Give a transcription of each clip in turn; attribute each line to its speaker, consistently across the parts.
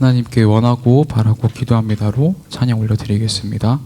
Speaker 1: 하나님께 원하고 바라고 기도합니다로 찬양 올려드리겠습니다.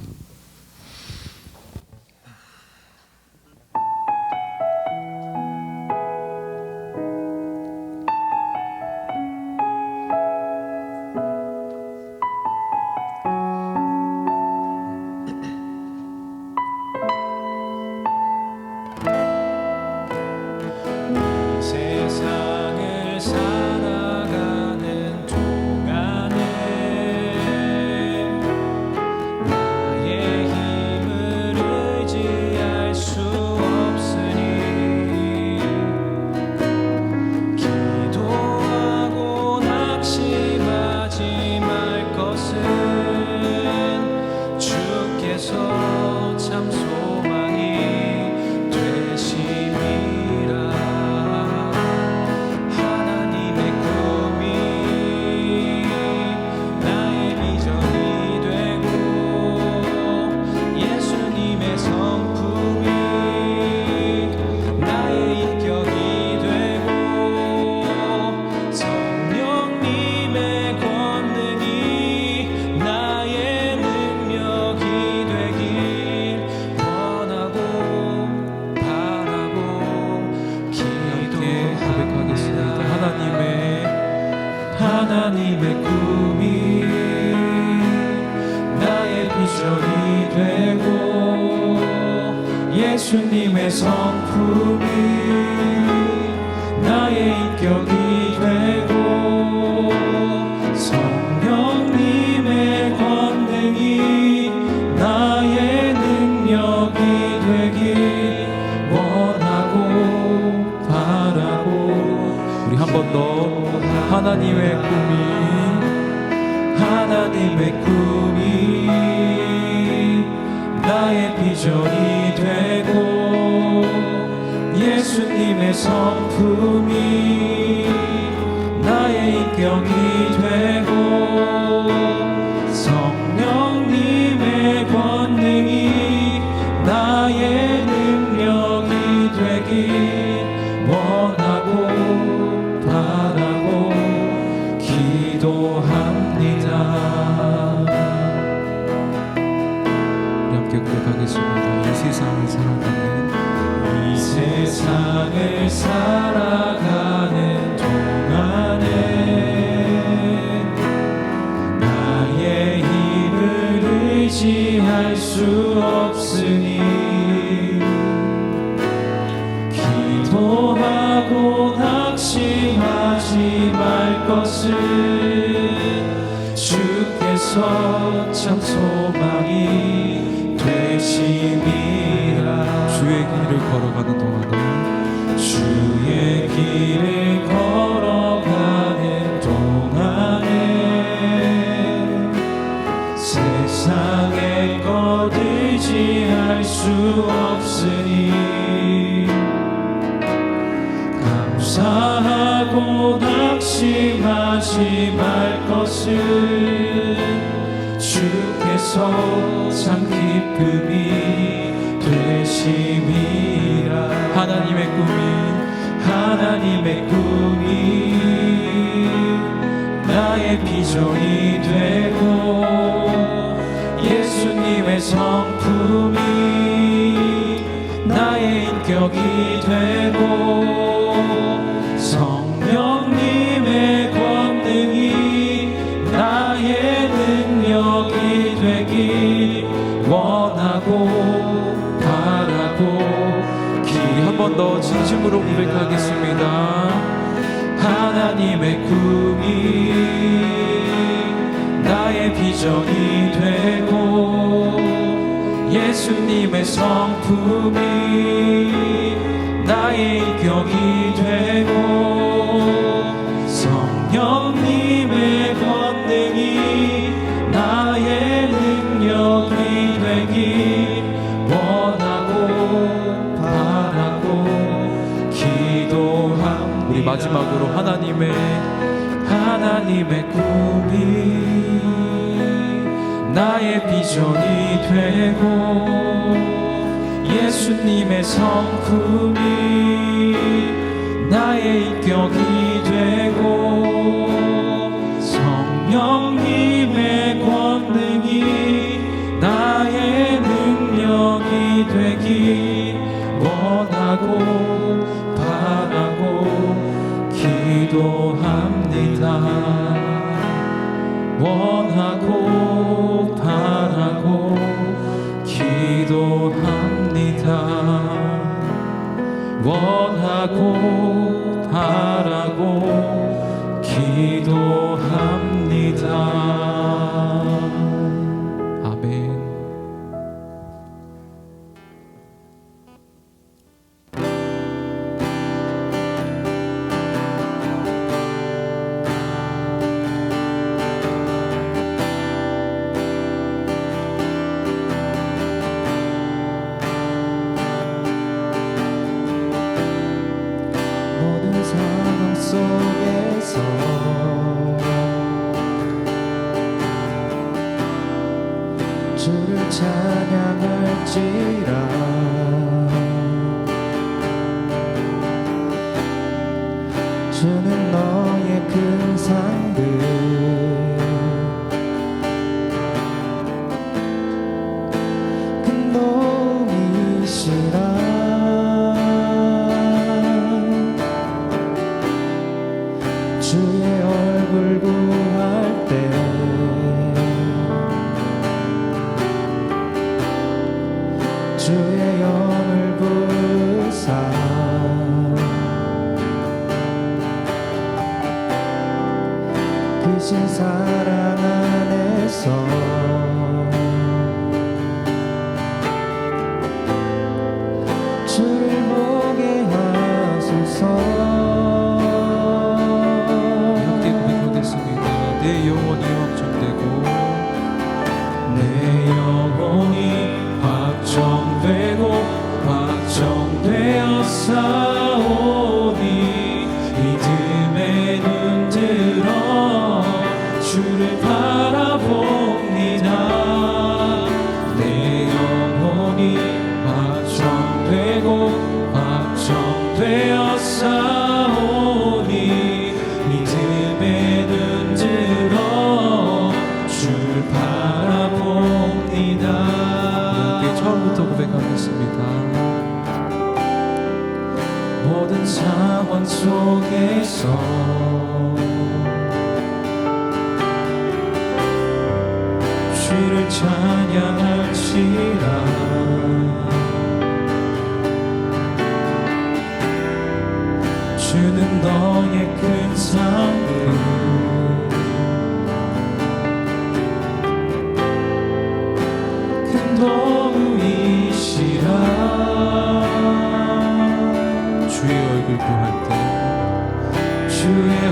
Speaker 2: 비전이 되고 예수님의 성품이 나의 인격이 되고
Speaker 1: 세상을
Speaker 2: 하고 낙심하지 말 것을 주께서 참 기쁨이 되심이라.
Speaker 1: 하나님의 꿈이
Speaker 2: 하나님의 꿈이 나의 비전이 되고 예수님의 성품이 나의 인격이 되고 되길 원하고 바라고
Speaker 1: 우리 한번 더 진심으로 고백하겠습니다.
Speaker 2: 하나님의 꿈이 나의 비전이 되고 예수님의 성품이 나의 인격이 되고
Speaker 1: 마지막으로 하나님의
Speaker 2: 하나님의 꿈이 나의 비전이 되고 예수님의 성품이 나의 인격이 되고 성령님의
Speaker 1: 권능이 나의 능력이 되기 원하고
Speaker 3: to 속에서 주를 찬양할지라. 주는 너의 큰 사랑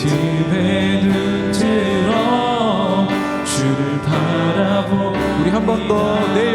Speaker 1: 집에 눈 들어 주를 바라보
Speaker 4: 우리 한 번 더내
Speaker 1: 네.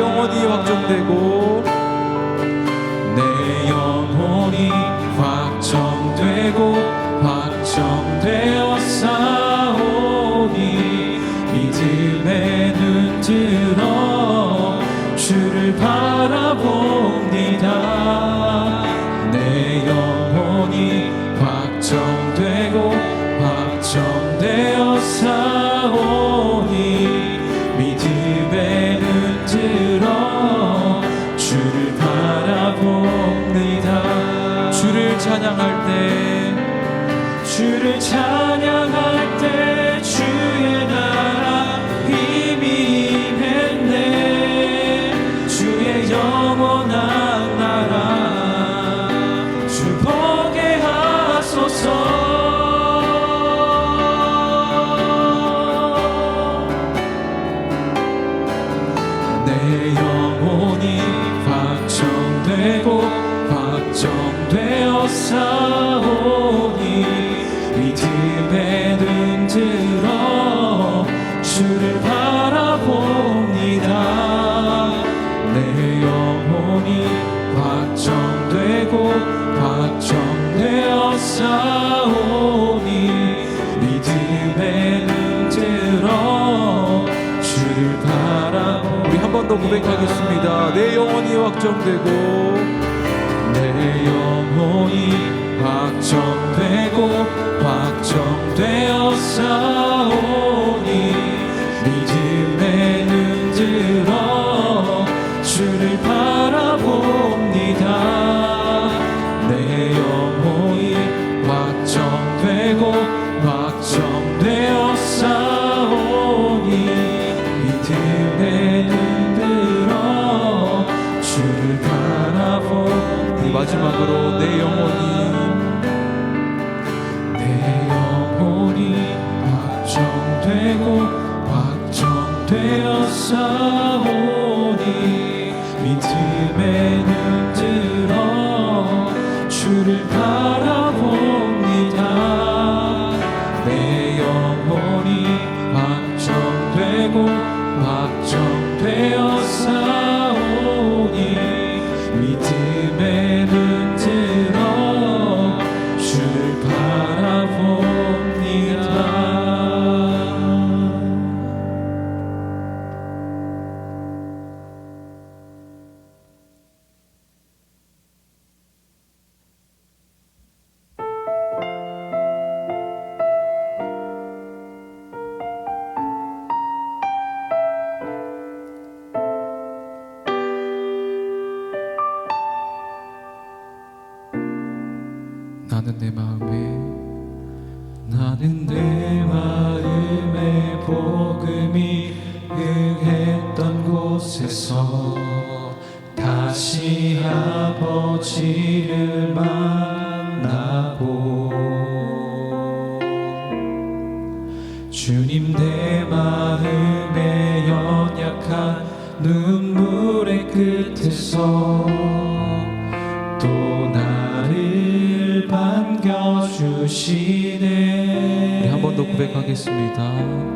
Speaker 1: 사오니 믿음에 눈들어 주를 바라봅니다. 내 영혼이 확정되고 확정되었사오니 믿음에 눈들어 주를 바라봅니다.
Speaker 5: 우리 한 번 더 고백하겠습니다. 내 영혼이 확정되고
Speaker 1: 내 영혼이 확정되고 확정되어 싸 되고 믿음의 눈 아버지를 만나고 주님 내 마음에 연약한 눈물의 끝에서 또 나를 반겨주시네
Speaker 5: 우리 한 번 더 고백하겠습니다.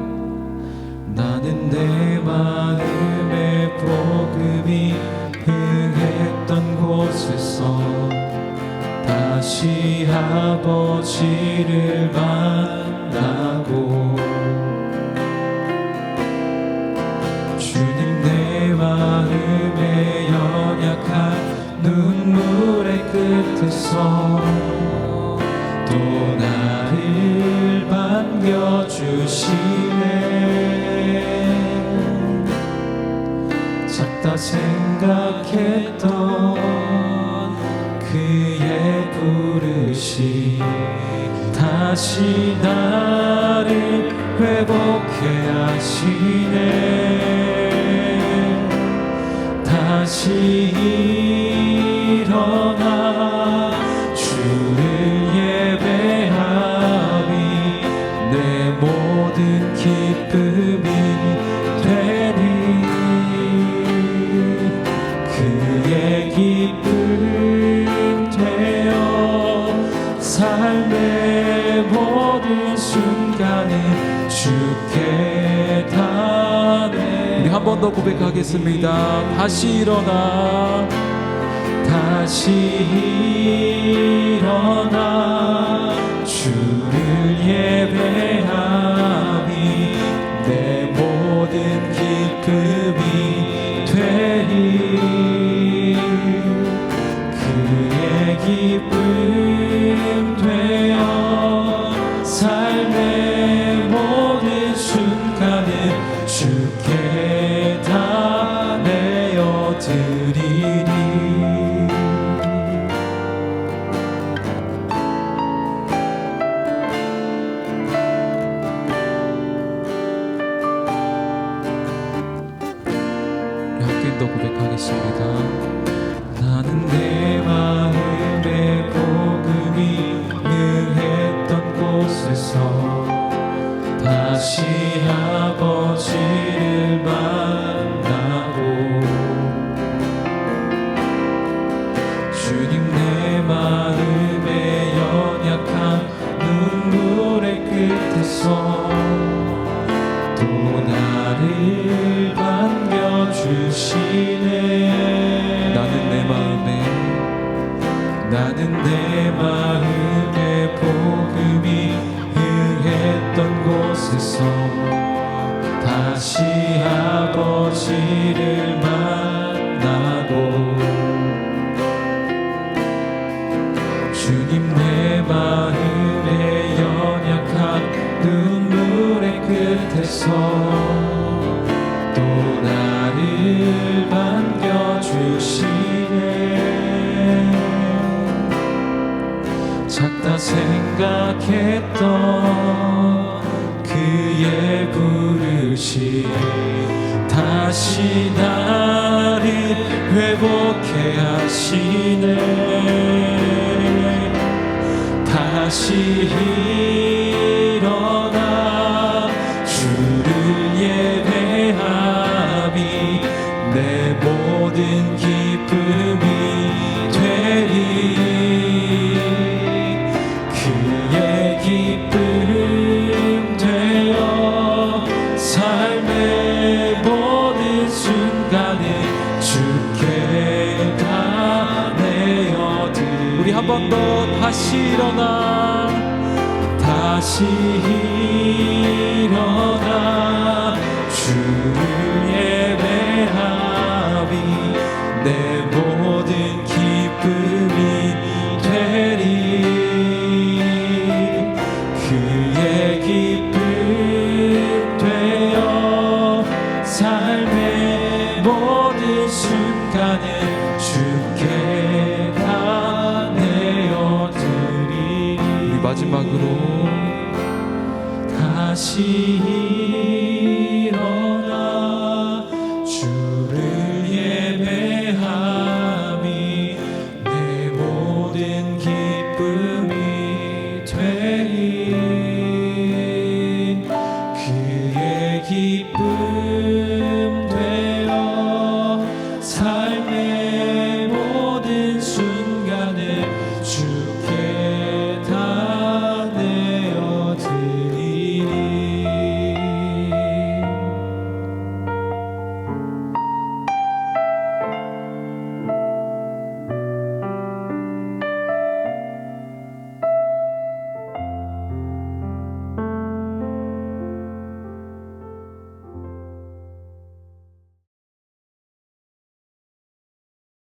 Speaker 1: 주님 내 마음에 연약한 눈물의 끝에서 또 나를 반겨주시네. 작다 생각했던 다시 나를 회복해 하시네. 다시
Speaker 5: 고백하겠습니다. 다시 일어나
Speaker 1: 다시 일어나
Speaker 5: 고백하겠습니다.
Speaker 1: 기쁨 되어 삶의 모든 순간에 주께 다
Speaker 5: 내어드리리 마지막으로
Speaker 1: 다시